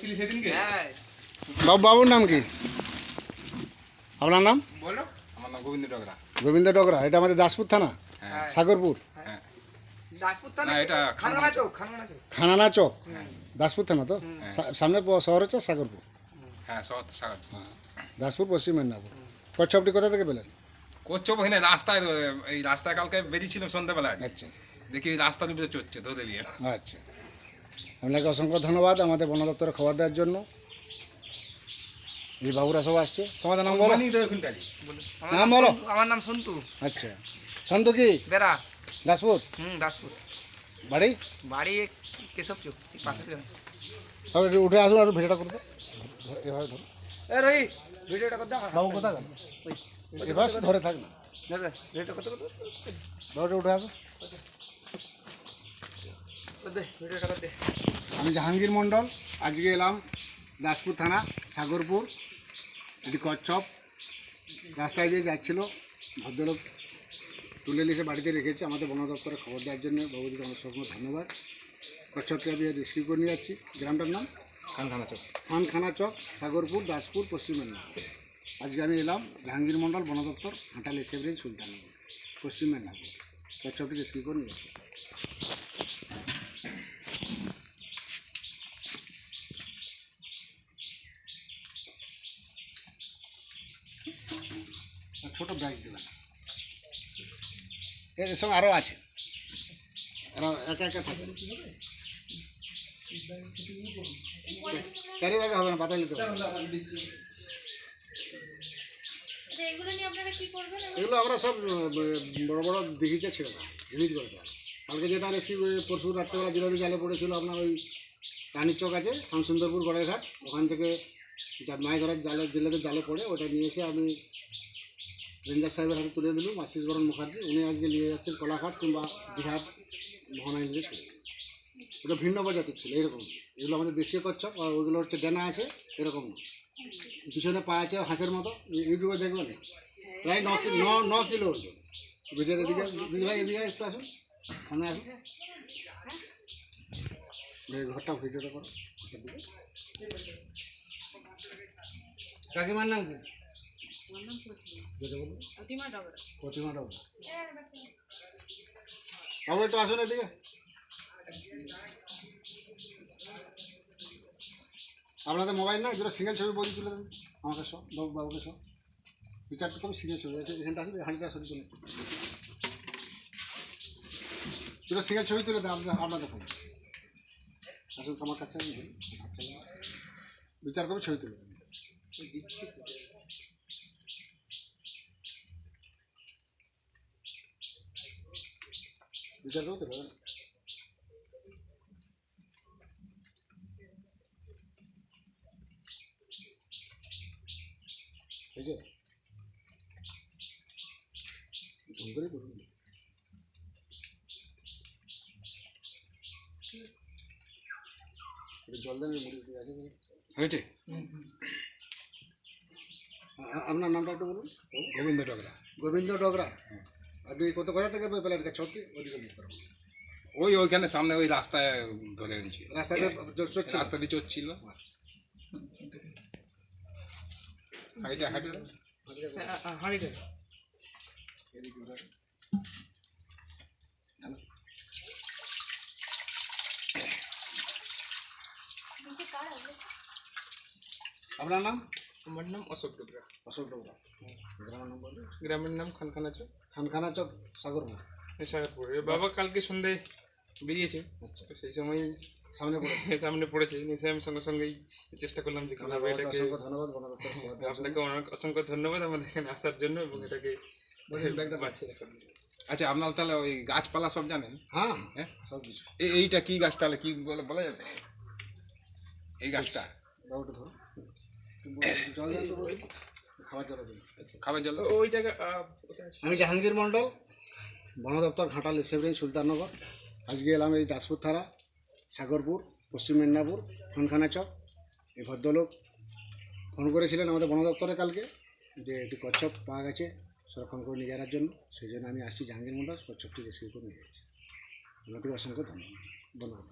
ছিলি সেদিনকে? হ্যাঁ। বাবু বাবুর নাম কি? আপনার নাম? বলো। আমার নাম গোবিন্দ ডগরা। গোবিন্দ ডগরা। এটা আমাদের দাসপুর থানা? হ্যাঁ। সাগরপুর? হ্যাঁ। দাসপুর না, এটা খানগানা চৌক খানানা চক। দাসপুর থানা তো? সা- সামনে শহর হচ্ছে সাগরপুর। হ্যাঁ সাগর হ্যাঁ। দাসপুর পশ্চিম মেদিনীপুর। কচ্ছপটি কোথা থেকে পেলেন? ওখানে রাস্তায় এই রাস্তায় কালকে বেরিয়েছিলাম আচ্ছা। দেখি রাস্তার উপরে চড়ছে ধরে নিয়ে আচ্ছা। আপনাকে অসংখ্য ধন্যবাদ আমাদের বন দপ্তরে খবর দেওয়ার জন্য। এই বাবুরা সব আসছে। তোমাদের নাম বলো। নাম বলো। সন্তু- আমার নাম সন্তু। আচ্ছা। শান্ত কি? বেড়া। দাসপুর? হুম দাসপুর। বাড়ি? বাড়ি কেশব এই পাশে। উঠে আসুন আর ভিডিওটা করে দাও। এভাবে ধরো। এ রহি ভিডিওটা করতে আমার বাবু কোথা গেল? এবার ধরে থাক না। ভিডিওটা করতে করতে ধরে উঠে আসো। করতে করতে আমি জাহাঙ্গীর মণ্ডল আজকে এলাম দাসপুর থানা সাগরপুর এটি কচ্ছপ। রাস্তায় দিয়ে যাচ্ছিল ভদ্রলোক তুলে নিয়ে এসে বাড়িতে রেখেছে আমাদের বন দপ্তরে খবর দেওয়ার জন্য। বাবুদিকে আমার সঙ্গে ধন্যবাদ। কচ্ছপকে আমি রেস্কিউ করে নিয়ে যাচ্ছি। গ্রামটার নাম? খানখানা চক। খানখানা চক সাগরপুর দাসপুর পশ্চিম মেদিনীপুর। আজকে আমি এলাম জাহাঙ্গীর মণ্ডল বন দপ্তর হাঁটাল এসেব্রেজ সুলতাননগর পশ্চিম মেদিনীপুর। কচ্ছপটি রেস্কিউ করে নিয়ে যাচ্ছি। ছোট ব্যাগ দিলাম। এর সঙ্গে আরও আছে। এরা একা একা থাকে। ক্যারি ব্যাগে হবে না পাতা নিতে হবে। আচ্ছা, এগুলো নিয়ে আপনারা কি করবেন? এবার? এগুলো আমরা সব বড় বড় দিঘিতে ছেড়ে দেয় রিলিজ করে দেয় কালকে যেটা রেসি পরশু রাত্রেবেলা জিলাপি জালে পড়েছিল আপনার ওই রানীর চক আছে শামসুন্দরপুর গড়েরঘাট ওখান থেকে যা- মাছ ধরার জালে জেলেদের জালে পড়ে ওটা নিয়ে এসে আমি রেঞ্জার সাহেবের হাতে তুলে দিলাম আশিস বরণ মুখার্জি। উনি আজকে নিয়ে যাচ্ছেন কলাঘাট কিংবা দীঘার মোহনা ছেড়ে ওটা ভিন্ন প্রজাতির ছিল, এরকম। এগুলো আমাদের দেশীয় কচ্ছপ, আর ওইগুলো হচ্ছে ডেনা আছে, এরকম। পিছনে পা আছে হাঁসের মতো। ইউটিউবে দেখবেন? প্রায় ন কি- ন কিলো ওজন। ভিডিওর এদিকে ভাই এদিকে একটু আসুন। সামনে আসুন। ঘরটা ভিডিওটা করো। কাকিমার নাম কি? প্রতিমা ডাবরা। বাবু একটু আসুন এদিকে। আপনাদের মোবাইল না? দুটো সিঙ্গেল ছবি বলি তুলে দেন। আমাকে সব বাবু বাবুকে সব। বিচার চারটে কম সিঙ্গেল ছবি এখানটা আসবে হাঁড়িটা ছবি তুলে দুটো সিঙ্গেল ছবি তুলে দেন আপনাদের ফোন আসুন তোমার কাছে আমি দিই। দু ছবি তুলে দেন। দু চার কপি তুলে দেন হয়েছে ঝুম করে করুন হয়েছে আপনার নামটা একটু বলুন গোবিন্দ ডগরা গোবিন্দ ডগরা আপনি কত কোথা থেকে পেলেন ছটি ওদিকে মুখ করুন ওই ওইখানে সামনে ওই রাস্তায় ধরে দিয়েছি রাস্তাতে চ- চড়ছে রাস্তা দিয়ে চড়ছিল হাইটা হাইটা হাঁড়িটা নিচে কার আছে? আপনার নাম আমার নাম? অশোক ডোগরা অশোক ডগরা গ্রামের নাম বলুন গ্রামের নাম খানখানা চক। খানখানা চক সাগরপুর। সাগরপুর বাবা কালকে সন্ধ্যায় বেরিয়েছে। আচ্ছা। সেই সময় সামনে পড়ে সামনে পড়েছে। নিচে আমি সঙ্গে সঙ্গেই চেষ্টা করলাম যে কীভাবে এটাকে অসংখ্য ধন্যবাদ। আপনাকে অনেক অসংখ্য ধন্যবাদ আমাদের এখানে আসার জন্য এবং এটাকে আচ্ছা আপনার তাহলে ওই গাছপালা সব জানেন? হ্যাঁ হ্যাঁ? সব কিছু। এই এইটা কি গাছ তাহলে? কি বলে বলা যাবে? এই গাছটা? ধরো জল খাবার খাবার আছে। আমি জাহাঙ্গীর মণ্ডল বন দপ্তর ঘাটাল এসেব্রেজ সুলতাননগর। আজকে এলাম এই দাসপুর থানা সাগরপুর পশ্চিম মেদিনীপুর খানখানা চক এই ভদ্রলোক ফোন করেছিলেন আমাদের বন দপ্তরে কালকে যে একটি কচ্ছপ পাওয়া গেছে সংরক্ষণ করে নিয়ে যাওয়ার জন্য। সেই জন্য আমি আসছি জাহাঙ্গীর মণ্ডল কচ্ছপটি রেসিভ করে নিয়ে যাচ্ছি। আপনাদের অসংখ্য ধন্যবাদ। ধন্যবাদ।